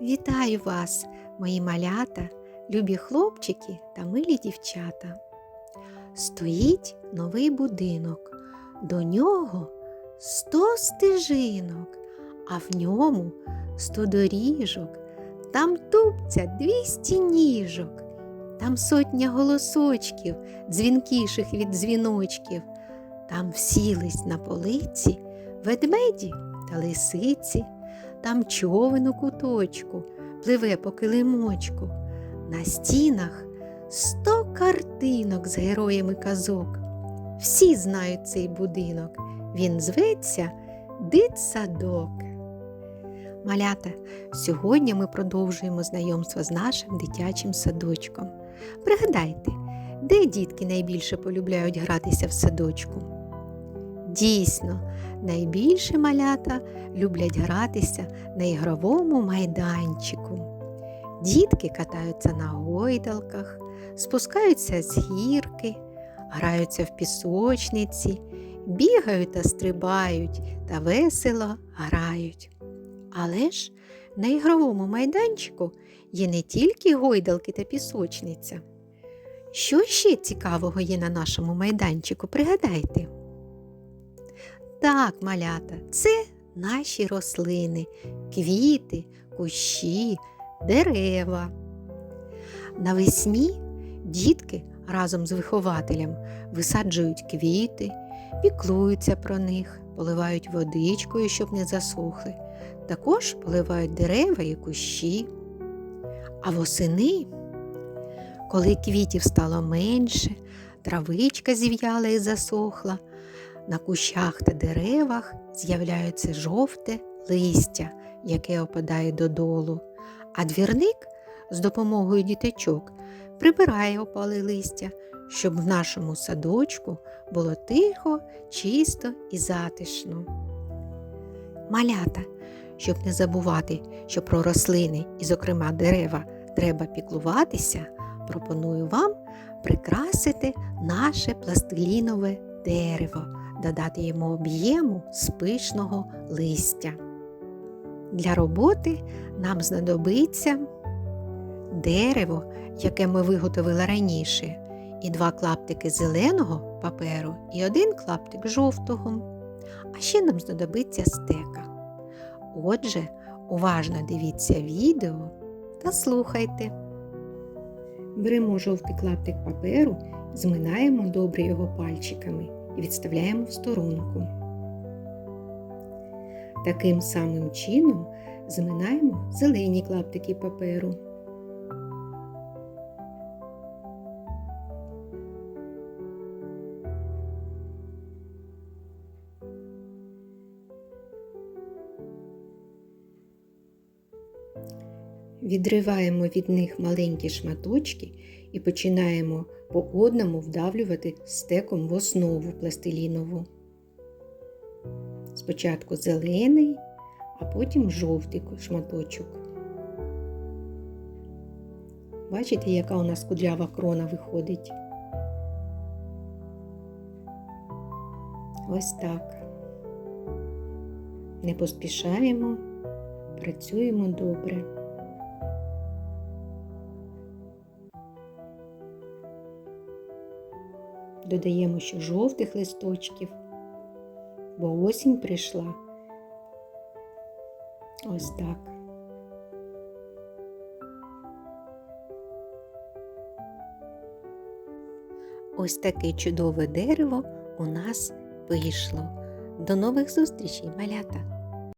Вітаю вас, мої малята, любі хлопчики та милі дівчата. Стоїть новий будинок, до нього сто стежинок, а в ньому сто доріжок, там тупця двісті ніжок, там сотня голосочків, дзвінкіших від дзвіночків, там всілись на полиці ведмеді та лисиці. Там човен у куточку пливе по килимочку. На стінах сто картинок з героями казок. Всі знають цей будинок. Він зветься Дитсадок. Малята, сьогодні ми продовжуємо знайомство з нашим дитячим садочком. Пригадайте, де дітки найбільше полюбляють гратися в садочку? Дійсно, найбільше малята люблять гратися на ігровому майданчику. Дітки катаються на гойдалках, спускаються з гірки, граються в пісочниці, бігають та стрибають та весело грають. Але ж на ігровому майданчику є не тільки гойдалки та пісочниця. Що ще цікавого є на нашому майданчику? Пригадайте. Так, малята, це наші рослини, квіти, кущі, дерева. Навесні дітки разом з вихователем висаджують квіти, піклуються про них, поливають водичкою, щоб не засохли. Також поливають дерева і кущі. А восени, коли квітів стало менше, травичка зів'яла і засохла. На кущах та деревах з'являється жовте листя, яке опадає додолу, а двірник з допомогою діточок прибирає опале листя, щоб в нашому садочку було тихо, чисто і затишно. Малята, щоб не забувати, що про рослини і, зокрема, дерева треба піклуватися, пропоную вам прикрасити наше пластилінове дерево додати йому об'єму з листя. Для роботи нам знадобиться дерево, яке ми виготовили раніше, і два клаптики зеленого паперу і один клаптик жовтого. А ще нам знадобиться стека. Отже, уважно дивіться відео та слухайте. Беремо жовтий клаптик паперу, зминаємо добре його пальчиками і відставляємо в сторонку. Таким самим чином зминаємо зелені клаптики паперу. Відриваємо від них маленькі шматочки і починаємо по одному вдавлювати стеком в основу пластилінову. Спочатку зелений, а потім жовтий шматочок. Бачите, яка у нас кудрява крона виходить? Ось так. Не поспішаємо, працюємо добре. Додаємо ще жовтих листочків, бо осінь прийшла. Ось так. Ось таке чудове дерево у нас вийшло. До нових зустрічей, малята!